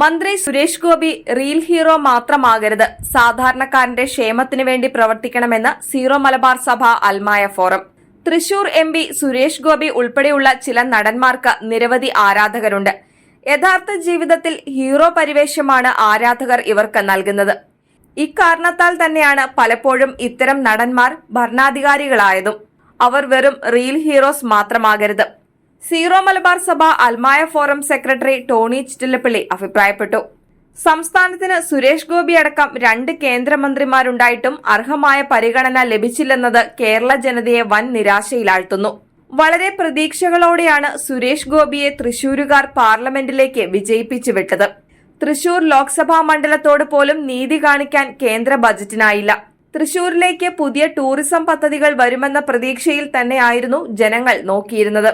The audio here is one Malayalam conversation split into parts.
മന്ത്രി സുരേഷ് ഗോപി റീൽ ഹീറോ മാത്രമാകരുത്. സാധാരണക്കാരന്റെ ക്ഷേമത്തിനു വേണ്ടി പ്രവർത്തിക്കണമെന്ന് സീറോ മലബാർ സഭ അൽമായ forum. Thrissur M P Suresh Gopi ഉൾപ്പെടെയുള്ള ചില നടന്മാർക്ക് നിരവധി ആരാധകരുണ്ട്. യഥാർത്ഥ ജീവിതത്തിൽ ഹീറോ പരിവേഷമാണ് ആരാധകർ ഇവർക്ക് നൽകുന്നത്. ഇക്കാരണത്താൽ തന്നെയാണ് പലപ്പോഴും ഇത്തരം നടന്മാർ ഭരണാധികാരികളായതും. അവർ വെറും റീൽ ഹീറോസ് മാത്രമാകരുത്. സീറോ മലബാർ സഭ അൽമായ ഫോറം സെക്രട്ടറി ടോണി ചിറ്റിലപ്പള്ളി അഭിപ്രായപ്പെട്ടു. സംസ്ഥാനത്തിന് സുരേഷ് ഗോപി അടക്കം രണ്ട് കേന്ദ്രമന്ത്രിമാരുണ്ടായിട്ടും അർഹമായ പരിഗണന ലഭിച്ചില്ലെന്നത് കേരള ജനതയെ വൻ നിരാശയിലാഴ്ത്തുന്നു. വളരെ പ്രതീക്ഷകളോടെയാണ് സുരേഷ് ഗോപിയെ തൃശൂരുകാർ പാർലമെന്റിലേക്ക് വിജയിപ്പിച്ചു വിട്ടത്. തൃശൂർ ലോക്സഭാ മണ്ഡലത്തോട് പോലും നീതി കാണിക്കാൻ കേന്ദ്ര ബജറ്റിനായില്ല. തൃശൂരിലേക്ക് പുതിയ ടൂറിസം പദ്ധതികൾ വരുമെന്ന പ്രതീക്ഷയിൽ തന്നെയായിരുന്നു ജനങ്ങൾ നോക്കിയിരുന്നത്.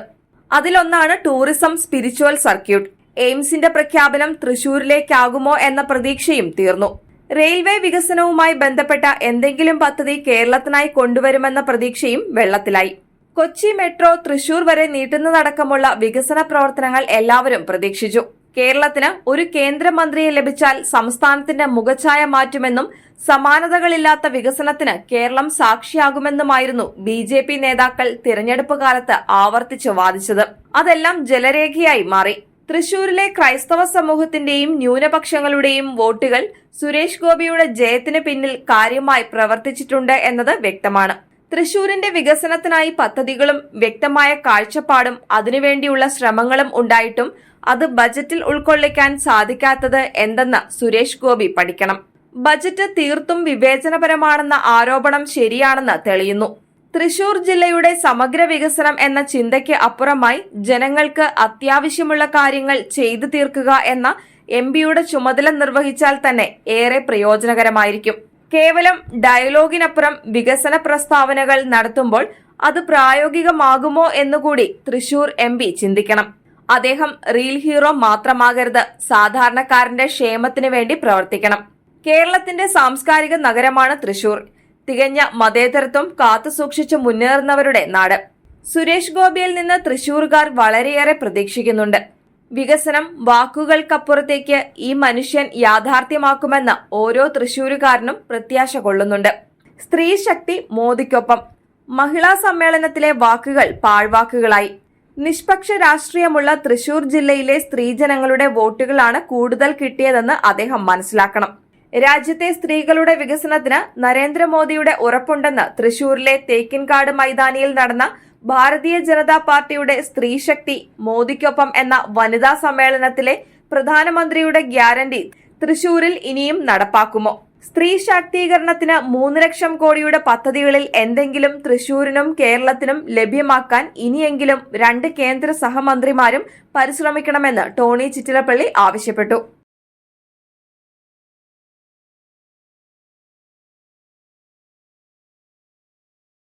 അതിലൊന്നാണ് ടൂറിസം സ്പിരിച്വൽ സർക്യൂട്ട്. എയിംസിന്റെ പ്രഖ്യാപനം തൃശൂരിലേക്കാകുമോ എന്ന പ്രതീക്ഷയും തീർന്നു. റെയിൽവേ വികസനവുമായി ബന്ധപ്പെട്ട എന്തെങ്കിലും പദ്ധതി കേരളത്തിനായി കൊണ്ടുവരുമെന്ന പ്രതീക്ഷയും വെള്ളത്തിലായി. കൊച്ചി മെട്രോ തൃശൂർ വരെ നീട്ടുന്നതടക്കമുള്ള വികസന പ്രവർത്തനങ്ങൾ എല്ലാവരും പ്രതീക്ഷിച്ചു. കേരളത്തിന് ഒരു കേന്ദ്രമന്ത്രിയെ ലഭിച്ചാൽ സംസ്ഥാനത്തിന്റെ മുഖഛായ മാറ്റുമെന്നും സമാനതകളില്ലാത്ത വികസനത്തിന് കേരളം സാക്ഷിയാകുമെന്നുമായിരുന്നു ബി ജെ പി നേതാക്കൾ തിരഞ്ഞെടുപ്പ് കാലത്ത് ആവർത്തിച്ചു വാദിച്ചത്. അതെല്ലാം ജലരേഖയായി മാറി. തൃശൂരിലെ ക്രൈസ്തവ സമൂഹത്തിന്റെയും ന്യൂനപക്ഷങ്ങളുടെയും വോട്ടുകൾ സുരേഷ് ഗോപിയുടെ ജയത്തിന് പിന്നിൽ കാര്യമായി പ്രവർത്തിച്ചിട്ടുണ്ട് എന്നത് വ്യക്തമാണ്. തൃശൂരിന്റെ വികസനത്തിനായി പദ്ധതികളും വ്യക്തമായ കാഴ്ചപ്പാടും അതിനുവേണ്ടിയുള്ള ശ്രമങ്ങളും ഉണ്ടായിട്ടും അത് ബജറ്റിൽ ഉൾക്കൊള്ളിക്കാൻ സാധിക്കാത്തത് എന്തെന്ന് സുരേഷ് ഗോപി പഠിക്കണം. ബജറ്റ് തീർത്തും വിവേചനപരമാണെന്ന ആരോപണം ശരിയാണെന്ന് തെളിയുന്നു. തൃശൂർ ജില്ലയുടെ സമഗ്ര വികസനം എന്ന ചിന്തയ്ക്ക് അപ്പുറമായി ജനങ്ങൾക്ക് അത്യാവശ്യമുള്ള കാര്യങ്ങൾ ചെയ്തു തീർക്കുക എന്ന എം പിയുടെ ചുമതല നിർവഹിച്ചാൽ തന്നെ ഏറെ പ്രയോജനകരമായിരിക്കും. കേവലം ഡയലോഗിനപ്പുറം വികസന പ്രസ്താവനകൾ നടത്തുമ്പോൾ അത് പ്രായോഗികമാകുമോ എന്നുകൂടി തൃശൂർ എം ചിന്തിക്കണം. അദ്ദേഹം റീൽ ഹീറോ മാത്രമാകരുത്. സാധാരണക്കാരന്റെ ക്ഷേമത്തിനു വേണ്ടി പ്രവർത്തിക്കണം. കേരളത്തിന്റെ സാംസ്കാരിക നഗരമാണ് തൃശൂർ. തികഞ്ഞ മതേതരത്വം കാത്തുസൂക്ഷിച്ച് മുന്നേറുന്നവരുടെ നാട്. സുരേഷ് ഗോപിയിൽ നിന്ന് തൃശൂർകാർ വളരെയേറെ പ്രതീക്ഷിക്കുന്നുണ്ട്. വികസനം വാക്കുകൾക്കപ്പുറത്തേക്ക് ഈ മനുഷ്യൻ യാഥാർത്ഥ്യമാക്കുമെന്ന് ഓരോ തൃശൂരുകാരനും പ്രത്യാശ കൊള്ളുന്നുണ്ട്. സ്ത്രീ ശക്തി മോദിക്കൊപ്പം. മഹിളാ സമ്മേളനത്തിലെ വാക്കുകൾ പാഴ്വാക്കുകളായി. നിഷ്പക്ഷ രാഷ്ട്രീയമുള്ള തൃശൂർ ജില്ലയിലെ സ്ത്രീജനങ്ങളുടെ വോട്ടുകളാണ് കൂടുതൽ കിട്ടിയതെന്ന് അദ്ദേഹം മനസ്സിലാക്കണം. രാജ്യത്തെ സ്ത്രീകളുടെ വികസനത്തിന് നരേന്ദ്രമോദിയുടെ ഉറപ്പുണ്ടെന്ന് തൃശൂരിലെ തേക്കിൻകാട് മൈതാനിയിൽ നടന്ന ഭാരതീയ ജനതാ പാർട്ടിയുടെ സ്ത്രീശക്തി മോദിക്കൊപ്പം എന്ന വനിതാ സമ്മേളനത്തിലെ പ്രധാനമന്ത്രിയുടെ ഗ്യാരണ്ടി തൃശൂരിൽ ഇനിയും നടപ്പാക്കുമോ? സ്ത്രീ ശാക്തീകരണത്തിന് മൂന്ന് ലക്ഷം കോടിയുടെ പദ്ധതികളിൽ എന്തെങ്കിലും തൃശൂരിനും കേരളത്തിനും ലഭ്യമാക്കാൻ ഇനിയെങ്കിലും രണ്ട് കേന്ദ്ര സഹമന്ത്രിമാരും പരിശ്രമിക്കണമെന്ന് ടോണി ചിറ്റിലപ്പള്ളി ആവശ്യപ്പെട്ടു.